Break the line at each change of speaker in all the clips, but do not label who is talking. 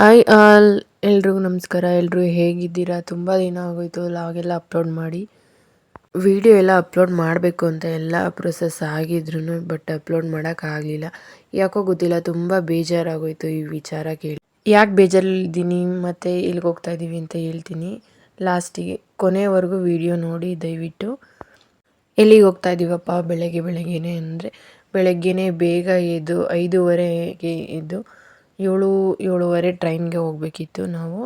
Hi all ಎಲ್ರಿಗೂ ನಮಸ್ಕಾರ. ಎಲ್ಲರೂ ಹೇಗಿದ್ದೀರಾ? ತುಂಬ ದಿನ ಆಗೋಯ್ತು. ಲಾಗೆಲ್ಲ ಅಪ್ಲೋಡ್ ಮಾಡಿ. ವಿಡಿಯೋ ಎಲ್ಲ ಅಪ್ಲೋಡ್ ಮಾಡಬೇಕು ಅಂತ ಎಲ್ಲ ಪ್ರೊಸೆಸ್ ಆಗಿದ್ರು ಬಟ್ ಅಪ್ಲೋಡ್ ಮಾಡೋಕ್ಕಾಗಲಿಲ್ಲ ಯಾಕೋ ಗೊತ್ತಿಲ್ಲ, ತುಂಬ ಬೇಜಾರಾಗೋಯ್ತು ಈ ವಿಚಾರ ಕೇಳಿ. ಯಾಕೆ ಬೇಜಾರಲ್ಲಿದ್ದೀನಿ, ಮತ್ತು ಎಲ್ಲಿಗೆ ಹೋಗ್ತಾ ಇದ್ದೀವಿ ಅಂತ ಹೇಳ್ತೀನಿ. ಲಾಸ್ಟಿಗೆ ಕೊನೆವರೆಗೂ ವಿಡಿಯೋ ನೋಡಿ, ದಯವಿಟ್ಟು. ಎಲ್ಲಿಗೆ ಹೋಗ್ತಾ ಇದ್ದೀವಪ್ಪ ಬೆಳಗ್ಗೆ, ಬೆಳಗ್ಗೆನೇ ಅಂದರೆ ಬೆಳಗ್ಗೆನೇ ಬೇಗ ಎದ್ದು ಐದೂವರೆಗೆ ಎದ್ದು ಏಳು, ಏಳುವರೆ ಟ್ರೈನ್ಗೆ ಹೋಗಬೇಕಿತ್ತು ನಾವು.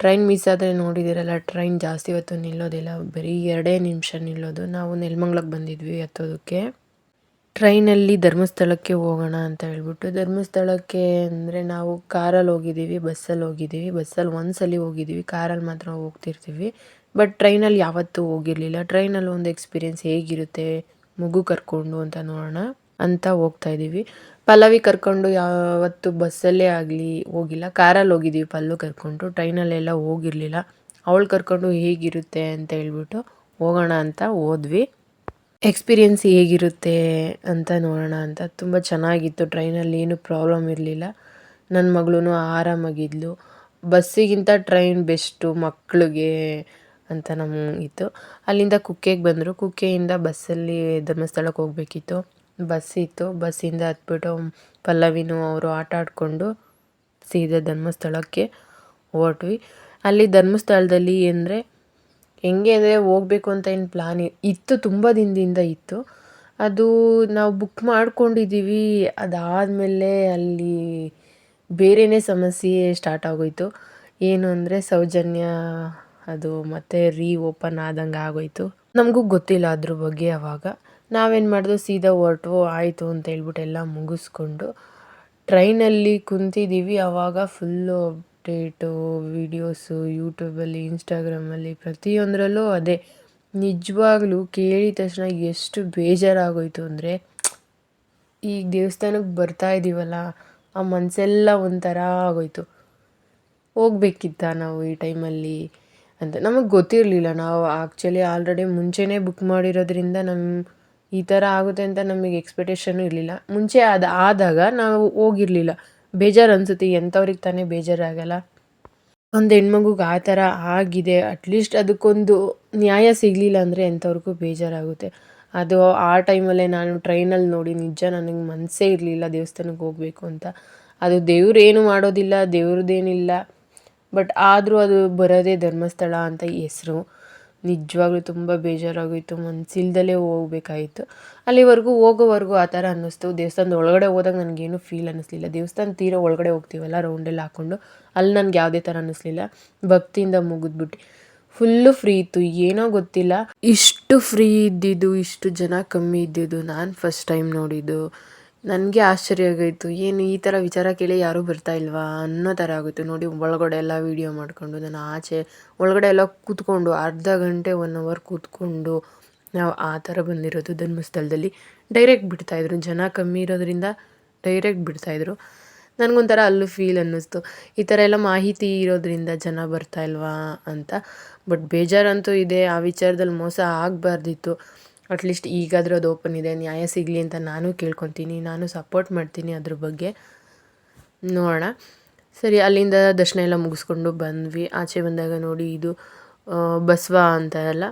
ಟ್ರೈನ್ ಮಿಸ್ ಆದರೆ ನೋಡಿದ್ದೀರಲ್ಲ ಟ್ರೈನ್ ಜಾಸ್ತಿ ಹೊತ್ತು ನಿಲ್ಲೋದಿಲ್ಲ, ಬರೀ ಎರಡೇ ನಿಮಿಷ ನಿಲ್ಲೋದು. ನಾವು ನೆಲಮಂಗ್ಲಕ್ಕೆ ಬಂದಿದ್ವಿ ಹತ್ತೋದಕ್ಕೆ. ಟ್ರೈನಲ್ಲಿ ಧರ್ಮಸ್ಥಳಕ್ಕೆ ಹೋಗೋಣ ಅಂತ ಹೇಳ್ಬಿಟ್ಟು, ಧರ್ಮಸ್ಥಳಕ್ಕೆ ಅಂದರೆ ನಾವು ಕಾರಲ್ಲಿ ಹೋಗಿದ್ದೀವಿ, ಬಸ್ಸಲ್ಲಿ ಹೋಗಿದ್ದೀವಿ. ಬಸ್ಸಲ್ಲಿ ಒಂದು ಸಲ ಹೋಗಿದ್ದೀವಿ, ಕಾರಲ್ಲಿ ಮಾತ್ರ ಹೋಗ್ತಿರ್ತೀವಿ. ಬಟ್ ಟ್ರೈನಲ್ಲಿ ಯಾವತ್ತೂ ಹೋಗಿರಲಿಲ್ಲ. ಟ್ರೈನಲ್ಲಿ ಒಂದು ಎಕ್ಸ್ಪೀರಿಯೆನ್ಸ್ ಹೇಗಿರುತ್ತೆ, ಮಗು ಕರ್ಕೊಂಡು ಅಂತ ನೋಡೋಣ ಅಂತ ಹೋಗ್ತಾ ಇದ್ದೀವಿ. ಪಲ್ಲವಿ ಕರ್ಕೊಂಡು ಯಾವತ್ತು ಬಸ್ಸಲ್ಲೇ ಆಗಲಿ ಹೋಗಿಲ್ಲ, ಕಾರಲ್ಲಿ ಹೋಗಿದ್ದೀವಿ ಪಲ್ಲು ಕರ್ಕೊಂಡು, ಟ್ರೈನಲ್ಲೆಲ್ಲ ಹೋಗಿರಲಿಲ್ಲ. ಅವಳು ಕರ್ಕೊಂಡು ಹೇಗಿರುತ್ತೆ ಅಂತ ಹೇಳ್ಬಿಟ್ಟು ಹೋಗೋಣ ಅಂತ ಹೋದ್ವಿ. ಎಕ್ಸ್ಪೀರಿಯೆನ್ಸ್ ಹೇಗಿರುತ್ತೆ ಅಂತ ನೋಡೋಣ ಅಂತ. ತುಂಬ ಚೆನ್ನಾಗಿತ್ತು, ಟ್ರೈನಲ್ಲಿ ಏನು ಪ್ರಾಬ್ಲಮ್ ಇರಲಿಲ್ಲ. ನನ್ನ ಮಗಳೂ ಆರಾಮಾಗಿದ್ಲು. ಬಸ್ಸಿಗಿಂತ ಟ್ರೈನ್ ಬೆಸ್ಟು ಮಕ್ಕಳಿಗೆ ಅಂತ ನಮಗಿತ್ತು ಅಲ್ಲಿಂದ ಕುಕ್ಕೆಗೆ ಬಂದರು. ಕುಕ್ಕೆಯಿಂದ ಬಸ್ಸಲ್ಲಿ ಧರ್ಮಸ್ಥಳಕ್ಕೆ ಹೋಗಬೇಕಿತ್ತು. ಬಸ್ ಇತ್ತು ಬಸ್ಸಿಂದ ಹತ್ಬಿಟ್ಟು ಪಲ್ಲವಿನೂ ಅವರು ಆಟ ಆಡಿಕೊಂಡು ಸೀದಾ ಧರ್ಮಸ್ಥಳಕ್ಕೆ ಹೊರಟ್ವಿ. ಅಲ್ಲಿ ಧರ್ಮಸ್ಥಳದಲ್ಲಿ ಅಂದರೆ ಹೆಂಗೆ ಅಂದರೆ ಹೋಗ್ಬೇಕು ಅಂತ ಏನು ಪ್ಲಾನ್ ಇತ್ತು, ತುಂಬ ದಿನದಿಂದ ಇತ್ತು. ಅದು ನಾವು ಬುಕ್ ಮಾಡ್ಕೊಂಡಿದ್ದೀವಿ. ಅದಾದಮೇಲೆ ಅಲ್ಲಿ ಬೇರೆಯೇ ಸಮಸ್ಯೆ ಸ್ಟಾರ್ಟ್ ಆಗೋಯಿತು. ಏನು ಅಂದರೆ ಸೌಜನ್ಯ, ಅದು ಮತ್ತೆ ರೀ ಓಪನ್ ಆದಂಗೆ ಆಗೋಯಿತು. ನಮಗೂ ಗೊತ್ತಿಲ್ಲ ಅದ್ರ ಬಗ್ಗೆ ಅವಾಗ. ನಾವೇನು ಮಾಡಿದ್ವು ಸೀದಾ ಹೊರಟು ಆಯಿತು ಅಂತ ಹೇಳ್ಬಿಟ್ಟು ಎಲ್ಲ ಮುಗಿಸ್ಕೊಂಡು ಟ್ರೈನಲ್ಲಿ ಕುಂತಿದ್ದೀವಿ ಆವಾಗ ಫುಲ್ಲು ಅಪ್ಡೇಟು ವೀಡಿಯೋಸು ಯೂಟ್ಯೂಬಲ್ಲಿ ಇನ್ಸ್ಟಾಗ್ರಾಮಲ್ಲಿ ಪ್ರತಿಯೊಂದರಲ್ಲೂ ಅದೇ. ನಿಜವಾಗ್ಲೂ ಕೇಳಿದ ತಕ್ಷಣ ಎಷ್ಟು ಬೇಜಾರಾಗೋಯಿತು ಅಂದರೆ, ಈಗ ದೇವಸ್ಥಾನಕ್ಕೆ ಬರ್ತಾ ಇದ್ದೀವಲ್ಲ ಆ ಮನಸ್ಸೆಲ್ಲ ಒಂಥರ ಆಗೋಯ್ತು. ಹೋಗ್ಬೇಕಿತ್ತ ನಾವು ಈ ಟೈಮಲ್ಲಿ ಅಂತ? ನಮಗೆ ಗೊತ್ತಿರಲಿಲ್ಲ. ನಾವು ಆ್ಯಕ್ಚುಲಿ ಆಲ್ರೆಡಿ ಮುಂಚೆನೇ ಬುಕ್ ಮಾಡಿರೋದ್ರಿಂದ ನಮ್ಮ ಈ ಥರ ಆಗುತ್ತೆ ಅಂತ ನಮಗೆ ಎಕ್ಸ್ಪೆಕ್ಟೇಷನು ಇರಲಿಲ್ಲ. ಮುಂಚೆ ಅದು ಆದಾಗ ನಾವು ಹೋಗಿರಲಿಲ್ಲ. ಬೇಜಾರು ಅನಿಸುತ್ತೆ, ಎಂಥವ್ರಿಗೆ ತಾನೇ ಬೇಜಾರಾಗಲ್ಲ. ಒಂದು ಹೆಣ್ಮಗುಗೆ ಆ ಥರ ಆಗಿದೆ ಅಟ್ಲೀಸ್ಟ್ ಅದಕ್ಕೊಂದು ನ್ಯಾಯ ಸಿಗಲಿಲ್ಲ ಅಂದರೆ ಎಂಥವ್ರಿಗೂ ಬೇಜಾರಾಗುತ್ತೆ. ಅದು ಆ ಟೈಮಲ್ಲೇ ನಾನು ಟ್ರೈನಲ್ಲಿ ನೋಡಿ ನಿಜ ನನಗೆ ಮನಸ್ಸೇ ಇರಲಿಲ್ಲ ದೇವಸ್ಥಾನಕ್ಕೆ ಹೋಗಬೇಕು ಅಂತ. ಅದು ದೇವ್ರು ಏನು ಮಾಡೋದಿಲ್ಲ ದೇವ್ರದ್ದೇನಿಲ್ಲ ಬಟ್ ಆದರೂ ಅದು ಬರೋದೇ ಧರ್ಮಸ್ಥಳ ಅಂತ ಹೆಸ್ರು. ನಿಜವಾಗ್ಲೂ ತುಂಬ ಬೇಜಾರಾಗೋಯಿತು ಮನಸ್ಸಿಲ್ದಲೇ ಹೋಗ್ಬೇಕಾಯಿತು. ಅಲ್ಲಿವರೆಗೂ ಹೋಗೋವರೆಗೂ ಆ ಥರ ಅನ್ನಿಸ್ತು. ದೇವಸ್ಥಾನದ ಒಳಗಡೆ ಹೋದಾಗ ನನಗೇನು ಫೀಲ್ ಅನ್ನಿಸ್ಲಿಲ್ಲ. ದೇವಸ್ಥಾನ ತೀರ ಒಳಗಡೆ ಹೋಗ್ತೀವಲ್ಲ ರೌಂಡೆಲ್ಲ ಹಾಕ್ಕೊಂಡು ಅಲ್ಲಿ ನನಗೆ ಯಾವುದೇ ಥರ ಅನ್ನಿಸ್ಲಿಲ್ಲ. ಭಕ್ತಿಯಿಂದ ಮುಗಿದ್ಬಿಟ್ಟು. ಫುಲ್ಲು ಫ್ರೀ ಇತ್ತು. ಏನೋ ಗೊತ್ತಿಲ್ಲ. ಇಷ್ಟು ಫ್ರೀ ಇದ್ದಿದ್ದು, ಇಷ್ಟು ಜನ ಕಮ್ಮಿ ಇದ್ದಿದ್ದು, ನಾನು ಫಸ್ಟ್ ಟೈಮ್ ನೋಡಿದ್ದು. ನನಗೆ ಆಶ್ಚರ್ಯ ಆಗೋಯಿತು. ಏನು ಈ ಥರ ವಿಚಾರ ಕೇಳಿ ಯಾರೂ ಬರ್ತಾ ಇಲ್ವಾ? ಅನ್ನೋ ಥರ ಆಗೋಯಿತು. ನೋಡಿ, ಒಳಗಡೆ ಎಲ್ಲ ವೀಡಿಯೋ ಮಾಡಿಕೊಂಡು ನಾನು ಆಚೆ, ಒಳಗಡೆ ಎಲ್ಲ ಕೂತ್ಕೊಂಡು, ಅರ್ಧ ಗಂಟೆ ಒನ್ ಅವರ್ ಕೂತ್ಕೊಂಡು, ನಾವು ಆ ಥರ ಬಂದಿರೋದು ಧರ್ಮಸ್ಥಳದಲ್ಲಿ. ಡೈರೆಕ್ಟ್ ಬಿಡ್ತಾಯಿದ್ರು ಜನ ಕಮ್ಮಿ ಇರೋದ್ರಿಂದ ಡೈರೆಕ್ಟ್ ಬಿಡ್ತಾಯಿದ್ರು ನನಗೊಂಥರ ಅಲ್ಲೂ ಫೀಲ್ ಅನ್ನಿಸ್ತು. ಈ ಥರ ಎಲ್ಲ ಮಾಹಿತಿ ಇರೋದ್ರಿಂದ ಜನ ಬರ್ತಾ ಇಲ್ವಾ ಅಂತ. ಬಟ್ ಬೇಜಾರಂತೂ ಇದೆ. ಆ ವಿಚಾರದಲ್ಲಿ ಮೋಸ ಆಗಬಾರ್ದಿತ್ತು. ಅಟ್ಲೀಸ್ಟ್ ಈಗಾದರೂ ಅದು ಓಪನ್ ಇದೆ, ನ್ಯಾಯ ಸಿಗಲಿ ಅಂತ ನಾನು ಕೇಳ್ಕೊತೀನಿ, ನಾನು ಸಪೋರ್ಟ್ ಮಾಡ್ತೀನಿ ಅದ್ರ ಬಗ್ಗೆ. ನೋಡೋಣ. ಸರಿ, ಅಲ್ಲಿಂದ ದರ್ಶನ ಎಲ್ಲ ಮುಗಿಸ್ಕೊಂಡು ಬಂದ್ವಿ. ಆಚೆ ಬಂದಾಗ ನೋಡಿ ಇದು ಬಸವ ಅಂತಾರಲ್ಲ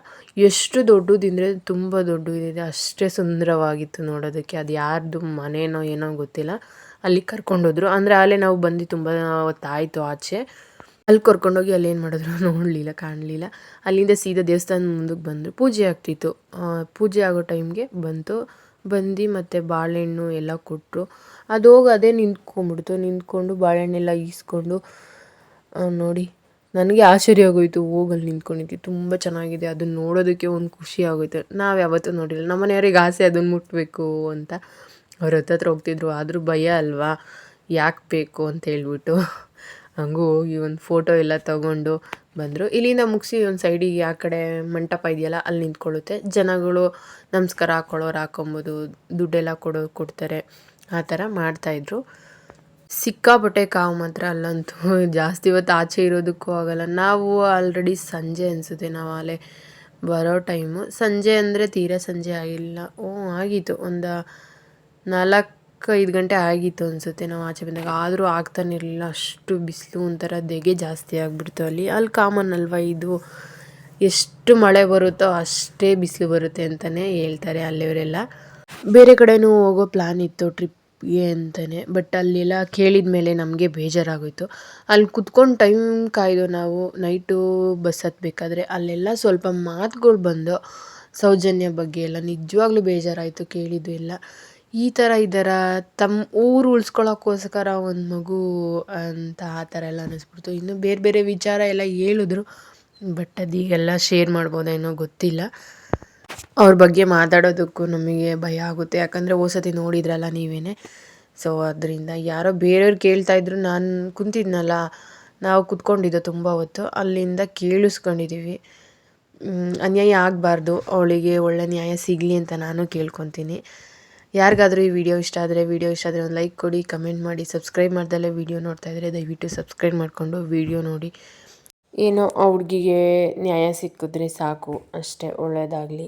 ಎಷ್ಟು ದೊಡ್ಡದಿದ್ರೆ ತುಂಬ ದೊಡ್ಡದಿದೆ ಅಷ್ಟೇ ಸುಂದರವಾಗಿತ್ತು ನೋಡೋದಕ್ಕೆ. ಅದು ಯಾರ್ದು ಮನೇನೋ ಏನೋ ಗೊತ್ತಿಲ್ಲ. ಅಲ್ಲಿ ಕರ್ಕೊಂಡೋದ್ರು. ಅಂದರೆ ಅಲ್ಲೇ ನಾವು ಬಂದು ತುಂಬ ಹೊತ್ತಾಯಿತು ಆಚೆ. ಅಲ್ಲಿ ಕರ್ಕೊಂಡೋಗಿ ಅಲ್ಲಿ ಏನು ಮಾಡಿದ್ರು? ನೋಡಲಿಲ್ಲ, ಕಾಣಲಿಲ್ಲ. ಅಲ್ಲಿಂದ ಸೀದಾ ದೇವಸ್ಥಾನ ಮುಂದಕ್ಕೆ ಬಂದರು. ಪೂಜೆ ಆಗ್ತಿತ್ತು. ಪೂಜೆ ಆಗೋ ಟೈಮ್ಗೆ ಬಂತು. ಬಂದು ಮತ್ತು ಬಾಳೆಹಣ್ಣು ಎಲ್ಲ ಕೊಟ್ಟರು ಅದು ಹೋಗಿ ಅದೇ ನಿಂತ್ಕೊಂಡ್ಬಿಡ್ತು. ನಿಂತ್ಕೊಂಡು ಬಾಳೆಹಣ್ಣೆಲ್ಲ ಈಸ್ಕೊಂಡು ನೋಡಿ. ನನಗೆ ಆಶ್ಚರ್ಯ ಆಗೋಯಿತು ಹೋಗಲ್ಲಿ ನಿಂತ್ಕೊಂಡಿದ್ವಿ ತುಂಬ ಚೆನ್ನಾಗಿದೆ. ಅದನ್ನ ನೋಡೋದಕ್ಕೆ ಒಂದು ಖುಷಿ ಆಗೋಯ್ತು. ನಾವು ಯಾವತ್ತೂ ನೋಡಿಲ್ಲ. ನಮ್ಮ ಮನೆಯವ್ರಿಗೆ ಆಸೆ ಅದನ್ನು ಮುಟ್ಟಬೇಕು ಅಂತ. ಅವ್ರ ಹತ್ರ ಹೋಗ್ತಿದ್ರು. ಆದರೂ ಭಯ ಅಲ್ವಾ? ಯಾಕೆ ಬೇಕು ಅಂತ ಹೇಳ್ಬಿಟ್ಟು. ಹಂಗೂ ಹೋಗಿ ಒಂದು ಫೋಟೋ ಎಲ್ಲ ತಗೊಂಡು ಬಂದರು. ಇಲ್ಲಿಂದ ಮುಗಿಸಿ ಒಂದು ಸೈಡಿಗೆ ಆ ಕಡೆ ಮಂಟಪ ಇದೆಯಲ್ಲ, ಅಲ್ಲಿ ನಿಂತ್ಕೊಳ್ಳುತ್ತೆ. ಜನಗಳು ನಮಸ್ಕಾರ ಹಾಕೊಳ್ಳೋರು ಹಾಕೊಬೋದು ದುಡ್ಡೆಲ್ಲ ಕೊಡೋ ಕೊಡ್ತಾರೆ, ಆ ಥರ ಮಾಡ್ತಾಯಿದ್ರು ಸಿಕ್ಕಾಪಟ್ಟೆ ಕಾವು ಮಾತ್ರ, ಅಲ್ಲಂತೂ ಜಾಸ್ತಿ ಇವತ್ತು ಆಚೆ ಇರೋದಕ್ಕೂ ಆಗೋಲ್ಲ. ನಾವು ಆಲ್ರೆಡಿ ಸಂಜೆ ಅನಿಸುತ್ತೆ, ನಾವು ಅಲ್ಲೇ ಬರೋ ಟೈಮು ಸಂಜೆ ಅಂದರೆ ತೀರಾ ಸಂಜೆ ಆಗಿಲ್ಲ. ಓ, ಆಗಿತ್ತು. ಒಂದು ನಾಲ್ಕು ನಾಲ್ಕು ಐದು ಗಂಟೆ ಆಗಿತ್ತು ಅನಿಸುತ್ತೆ ನಾವು ಆಚೆ ಬಂದಾಗ. ಆದರೂ ಆಗ್ತಾನೆ ಇರಲಿಲ್ಲ. ಅಷ್ಟು ಬಿಸಿಲು ಒಂಥರ ಧಗೆ ಜಾಸ್ತಿ ಆಗಿಬಿಡ್ತು ಅಲ್ಲಿ. ಅಲ್ಲಿ ಕಾಮನ್ ಅಲ್ವಾ ಇದು? ಎಷ್ಟು ಮಳೆ ಬರುತ್ತೋ ಅಷ್ಟೇ ಬಿಸಿಲು ಬರುತ್ತೆ ಅಂತಲೇ ಹೇಳ್ತಾರೆ ಅಲ್ಲಿಯವರೆಲ್ಲ ಬೇರೆ ಕಡೆನೂ ಹೋಗೋ ಪ್ಲ್ಯಾನ್ ಇತ್ತು ಟ್ರಿಪ್ಗೆ ಅಂತಲೇ ಬಟ್ ಅಲ್ಲೆಲ್ಲ ಕೇಳಿದ ಮೇಲೆ ನಮಗೆ ಬೇಜಾರಾಗೋಯಿತು. ಅಲ್ಲಿ ಕುತ್ಕೊಂಡು ಟೈಮ್ ಕಾಯ್ದು ನಾವು ನೈಟು ಬಸ್ ಹತ್ಬೇಕಾದ್ರೆ ಅಲ್ಲೆಲ್ಲ ಸ್ವಲ್ಪ ಮಾತುಗಳು ಬಂದು ಸೌಜನ್ಯ ಬಗ್ಗೆ ಎಲ್ಲ ನಿಜವಾಗ್ಲೂ ಬೇಜಾರಾಯಿತು ಕೇಳಿದ್ದು ಎಲ್ಲ. ಈ ಥರ ಇದ್ದಾರ? ತಮ್ಮ ಊರು ಉಳ್ಸ್ಕೊಳ್ಳೋಕ್ಕೋಸ್ಕರ ಒಂದು ಮಗು ಅಂತ ಆ ಥರ ಎಲ್ಲ ಅನ್ನಿಸ್ಬಿಡ್ತು. ಇನ್ನು ಬೇರೆ ಬೇರೆ ವಿಚಾರ ಎಲ್ಲ ಹೇಳಿದ್ರು. ಬಟ್ ಅದೀಗೆಲ್ಲ ಶೇರ್ ಮಾಡ್ಬೋದೇನೋ ಗೊತ್ತಿಲ್ಲ. ಅವ್ರ ಬಗ್ಗೆ ಮಾತಾಡೋದಕ್ಕೂ ನಮಗೆ ಭಯ ಆಗುತ್ತೆ. ಯಾಕಂದರೆ ಹೋಸತಿ ನೋಡಿದ್ರಲ್ಲ ನೀವೇ ಸೊ ಅದರಿಂದ ಯಾರೋ ಬೇರೆಯವ್ರು ಕೇಳ್ತಾಯಿದ್ರು ನಾನು ಕುಂತಿದ್ನಲ್ಲ, ನಾವು ಕುತ್ಕೊಂಡಿದ್ದೋ ತುಂಬ ಹೊತ್ತು, ಅಲ್ಲಿಂದ ಕೇಳಿಸ್ಕೊಂಡಿದ್ದೀವಿ ಅನ್ಯಾಯ ಆಗಬಾರ್ದು. ಅವಳಿಗೆ ಒಳ್ಳೆ ನ್ಯಾಯ ಸಿಗಲಿ ಅಂತ ನಾನು ಕೇಳ್ಕೊತೀನಿ. ಯಾರಿಗಾದರೂ ಈ ವಿಡಿಯೋ ಇಷ್ಟ ಆದರೆ ವಿಡಿಯೋ ಇಷ್ಟ ಆದರೆ ಒಂದು ಲೈಕ್ ಕೊಡಿ ಕಮೆಂಟ್ ಮಾಡಿ ಸಬ್ಸ್ಕ್ರೈಬ್ ಮಾಡ್ದಲ್ಲೇ ವಿಡಿಯೋ ನೋಡ್ತಾ ಇದ್ದರೆ ದಯವಿಟ್ಟು ಸಬ್ಸ್ಕ್ರೈಬ್ ಮಾಡಿಕೊಂಡು ವಿಡಿಯೋ ನೋಡಿ. ಏನೋ ಆ ಹುಡುಗಿಗೆ ನ್ಯಾಯ ಸಿಕ್ಕಿದ್ರೆ ಸಾಕು, ಅಷ್ಟೇ ಒಳ್ಳೆಯದಾಗಲಿ